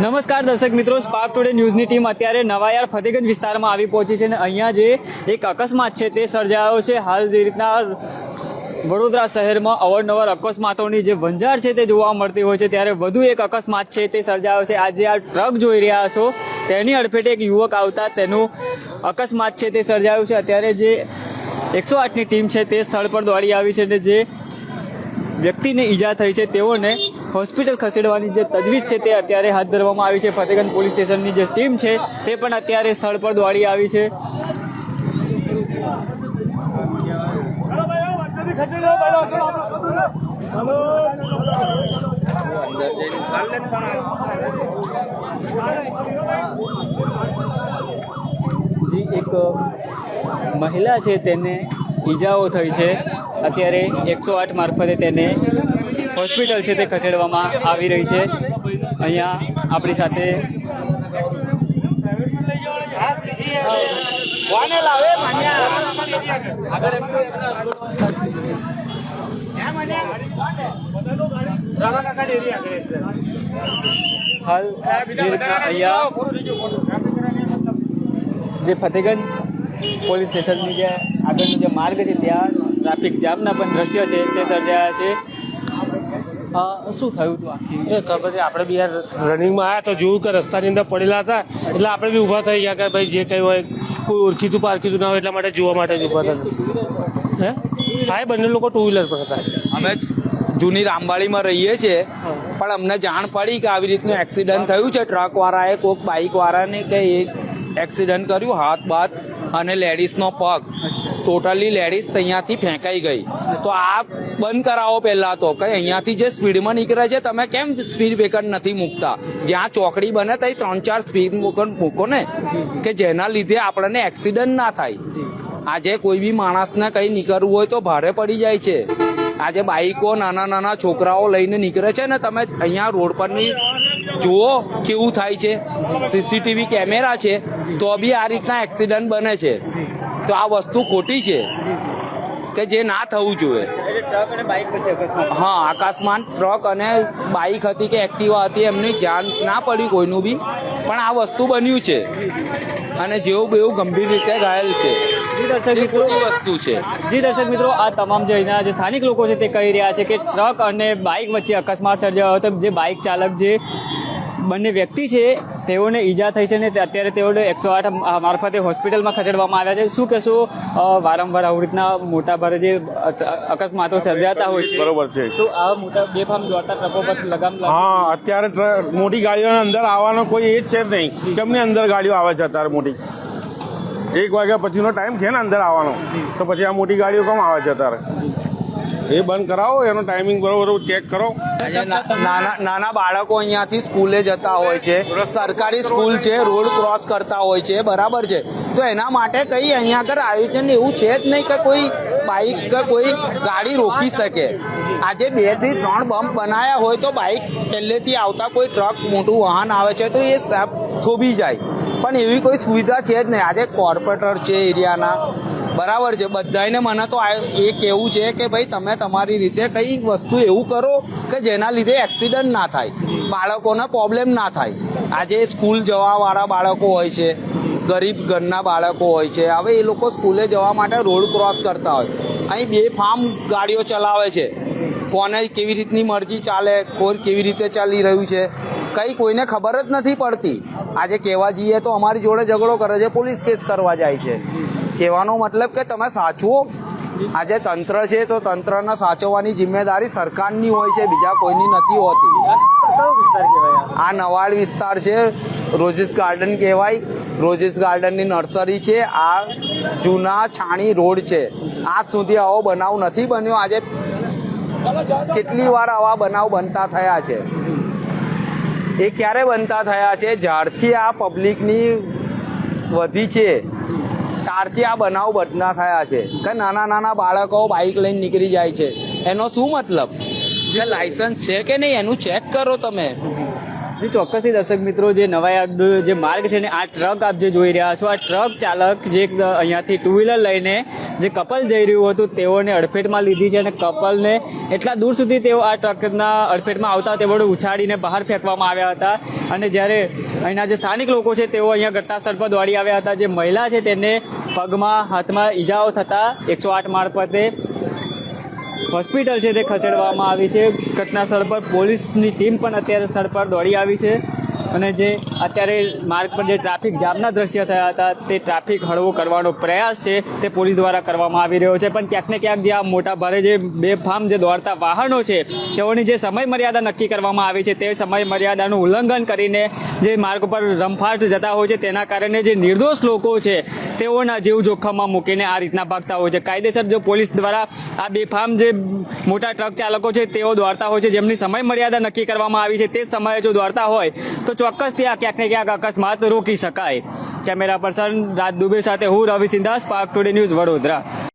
નમસ્કાર દર્શક મિત્રો સ્પાર્ક ટુડે ન્યૂઝની ટીમ અત્યારે નવાયાર ફતેગંજ વિસ્તારમાં આવી પહોંચી છે અને અહીંયા જે એક અકસ્માત છે તે સર્જાયો છે. હાલ જે રીતના વડોદરા શહેરમાં અવારનવાર અકસ્માતોની જે વંજાર છે તે જોવા મળતી હોય છે. ત્યારે વધુ એક અકસ્માત છે તે સર્જાયો છે. આજે આ ટ્રક જોઈ રહ્યા છો. તેની અડફેટે એક યુવક આવતા તેનું અકસ્માત છે તે સર્જાયું છે. અત્યારે જે એકસો આઠની ટીમ છે તે સ્થળ પર દોડી આવી છે અને જે વ્યક્તિને ઈજા થઈ છે તેઓને હોસ્પિટલ ખસેડવાની જે તજવીજ છે તે અત્યારે હાથ ધરવામાં આવી છે. ફતેગંજ પોલીસ સ્ટેશનની જે ટીમ છે તે પણ અત્યારે સ્થળ પર દોડી આવી છે. જી એક મહિલા છે તેને ઈજાઓ થઈ છે. અત્યારે એકસો આઠ મારફતે તેને હોસ્પિટલ છે તે ખસેડવામાં આવી રહી છે. અહીંયા આપણી સાથે હાલ અહીંયા જે ફતેગંજ પોલીસ સ્ટેશનની જે આગળનો જે માર્ગ છે ત્યાં ટ્રાફિક જામના પણ દ્રશ્ય છે તે સર્જાયા છે. શું થયું હતું આખી? એ ખબર છે આપણે બી યાર રનિંગમાં આવ્યા તો જોયું કે રસ્તાની અંદર પડેલા હતા એટલે આપણે બી ઊભા થઈ ગયા કે ભાઈ જે કંઈ હોય કોઈ ઓળખીતું પારખીતું ના હોય એટલા માટે જોવા માટે જ ઊભા થતા હે? હા એ બંને લોકો ટુ વ્હીલર પર હતા. અમે જૂની રામવાડીમાં રહીએ છીએ પણ અમને જાણ પડી કે આવી રીતનું એક્સિડન્ટ થયું છે. ટ્રક વાળાએ કોઈક બાઇક વાળાને કે એ એક્સિડન્ટ કર્યું હાથ બાથ અને લેડીઝનો પગ. ટોટલી લેડીઝ ત્યાંથી ફેંકાઈ ગઈ. તો આ બંધ કરાવો પહેલાં તો. કે અહીંયાથી જે સ્પીડમાં નીકળે છે, તમે કેમ સ્પીડ બ્રેકર નથી મૂકતા? જ્યાં ચોકડી બને ત્યાં ત્રણ ચાર સ્પીડ બ્રેકર મૂકો ને. કે જેના લીધે આપણને એક્સિડન્ટ ના થાય. આજે કોઈ બી માણસને કંઈ નીકળવું હોય તો ભારે પડી જાય છે. આજે બાઈકો નાના નાના છોકરાઓ લઈને નીકળે છે ને, તમે અહીંયા રોડ પરની જુઓ કેવું થાય છે. સીસીટીવી કેમેરા છે, તો બી આ રીતના એક્સિડન્ટ બને છે. તો આ વસ્તુ ખોટી છે. કે જે ના થવું જોઈએ. બાઇક હા આકાશમાં ટ્રક અને બાઈક હતી કે એક્ટિવા હતી એમને ધ્યાન ના પડ્યું કોઈનું બી પણ આ વસ્તુ બન્યું છે. અને જેવું બેવું ગંભીર રીતે ઘાયલ છે. જી દર્શક મિત્રો. વસ્તુ છે. જી દર્શક મિત્રો આ તમામ જે અહીંના જે સ્થાનિક લોકો છે તે કહી રહ્યા છે કે ટ્રક અને બાઇક વચ્ચે અકસ્માત સર્જાયો હતો. જે બાઇક ચાલક જે બંને વ્યક્તિ છે તેઓને ઈજા થઈ છે ને અત્યારે તેઓને એકસો આઠ મારફતે હોસ્પિટલમાં ખસેડવામાં આવ્યા છે. શું કહેશો? વારંવાર આવી રીતના મોટા ભારે જે અકસ્માતો સર્જાતા હોય છે. બરોબર છે. શું આ મોટા બેફામ દોડતા ટ્રકો પર લગામ હા અત્યારે મોટી ગાડીઓના અંદર આવવાનો કોઈ એ જ છે જ નહીં. કેમની અંદર ગાડીઓ આવે છે અત્યારે મોટી? એક વાગ્યા પછીનો ટાઈમ છે ને અંદર આવવાનો. તો પછી આ મોટી ગાડીઓ કેમ આવે છે અત્યારે? એ બંધ કરાવો એનો ટાઈમિંગ બરોબર ચેક કરો. નાના બાળકો અહીંયાથી સ્કૂલે જતા હોય છે. સરકારી સ્કૂલ છે, રોડ ક્રોસ કરતા હોય છે, બરાબર છે. તો એના માટે કઈ અહીંયા આગળ આયોજન એવું છે જ નહીં કે કોઈ બાઇક કે કોઈ ગાડી રોકી શકે. આજે બેથી ત્રણ બમ્પ બનાયા હોય તો બાઇક પહેલેથી આવતા કોઈ ટ્રક, મોટું વાહન આવે છે તો એ સાફ થોભી જાય. પણ એવી કોઈ સુવિધા છે જ નહીં. આજે કોર્પોરેટર છે એરિયાના બરાબર છે. બધાને મને તો એ કહેવું છે કે ભાઈ તમે તમારી રીતે કઈ વસ્તુ એવું કરો કે જેના લીધે એક્સિડન્ટ ના થાય. બાળકોને પ્રોબ્લેમ ના થાય. આજે સ્કૂલ જવાવાળા બાળકો હોય છે, ગરીબ ઘરના બાળકો હોય છે. હવે એ લોકો સ્કૂલે જવા માટે રોડ ક્રોસ કરતા હોય. અહીં બે ફાર્મ ગાડીઓ ચલાવે છે. કોને કેવી રીતની મરજી ચાલે, કોઈ કેવી રીતે ચાલી રહ્યું છે, કંઈ કોઈને ખબર જ નથી પડતી. આજે કહેવા જઈએ તો અમારી જોડે ઝઘડો કરે છે, પોલીસ કેસ કરવા જાય છે. કહેવાનો મતલબ કે તમે સાચવો. આજે તંત્ર છે તો તંત્રને સાચવવાની જિમ્મેદારી સરકારની હોય છે બીજા કોઈની નથી હોતી? આ? નવાડ વિસ્તાર છે રોજીસ ગાર્ડન કહેવાય. રોજીસ ગાર્ડનની નર્સરી છે આ જૂના છાણી રોડ છે. આજ સુધી આવો બનાવ નથી બન્યો. આજે કેટલી વાર આવા બનાવ બનતા થયા છે? એ ક્યારે બનતા થયા છે? જ્યારથી આ પબ્લિકની વધી છે. ત્યારથી આ બનાવ બનતા થયા છે. કે નાના નાના બાળકો બાઇક લઈને નીકળી જાય છે. એનો શું મતલબ? જે લાયસન્સ છે કે નહીં? એનું ચેક કરો તમે. જે, ચોક્કસથી દર્શક મિત્રો, જે નવાયા જે માર્ગ છે ને, આ ટ્રક આપ જે જોઈ રહ્યા છો, આ ટ્રક ચાલક જે અહીંયાથી ટુ વ્હીલર લઈને જે કપલ જઈ રહ્યું હતું તેઓને અડફેટમાં લીધી છે અને કપલને એટલા દૂર સુધી તેઓ આ ટ્રકના અડફેટમાં આવતા તેઓને ઉછાડીને બહાર ફેંકવામાં આવ્યા હતા. અને જ્યારે અહીંના જે સ્થાનિક લોકો છે તેઓ અહીંયા ઘટના સ્થળ પર દોડી આવ્યા હતા. જે મહિલા છે તેને પગમાં હાથમાં ઈજાઓ થતાં એકસો આઠ મારફતે હોસ્પિટલ છે તે ખસેડવામાં આવી છે. ઘટના સ્થળ પર પોલીસની ટીમ પણ અત્યારે સ્થળ પર દોડી આવી છે. અને જે અત્યારે માર્ગ પર જે ટ્રાફિક જામના દ્રશ્ય થયા હતા, તે ટ્રાફિક હળવો કરવાનો પ્રયાસ છે, તે પોલીસ દ્વારા કરવામાં આવી રહ્યો છે. પણ ક્યાંક ને ક્યાંક જે આ મોટા ભારે જે બેફામ જે દોડતા વાહનો છે, તેઓની જે સમય મર્યાદા નક્કી કરવામાં આવી છે, તે સમય મર્યાદાનું ઉલ્લંઘન કરીને જે માર્ગ પર રમફાટ જતા હોય છે, તેના કારણે જે નિર્દોષ લોકો છે તેઓના જીવ જોખમમાં મૂકીને આ રીતના ભાગતા હોય છે. કાયદેસર જો પોલીસ દ્વારા આ બેફામ જે મોટા ટ્રક ચાલકો છે, તેઓ દોડતા હોય છે, જેમની સમય મર્યાદા નક્કી કરવામાં આવી છે, તે સમયે જો દોડતા હોય, તો ચોક્કસથી આ ક્યાંક ને ક્યાંક અકસ્માત રોકી શકાય. કેમેરા પર્સન રાજ દુબે સાથે હું રવિ સિંધાસ પાક ટુડે ન્યૂઝ વડોદરા.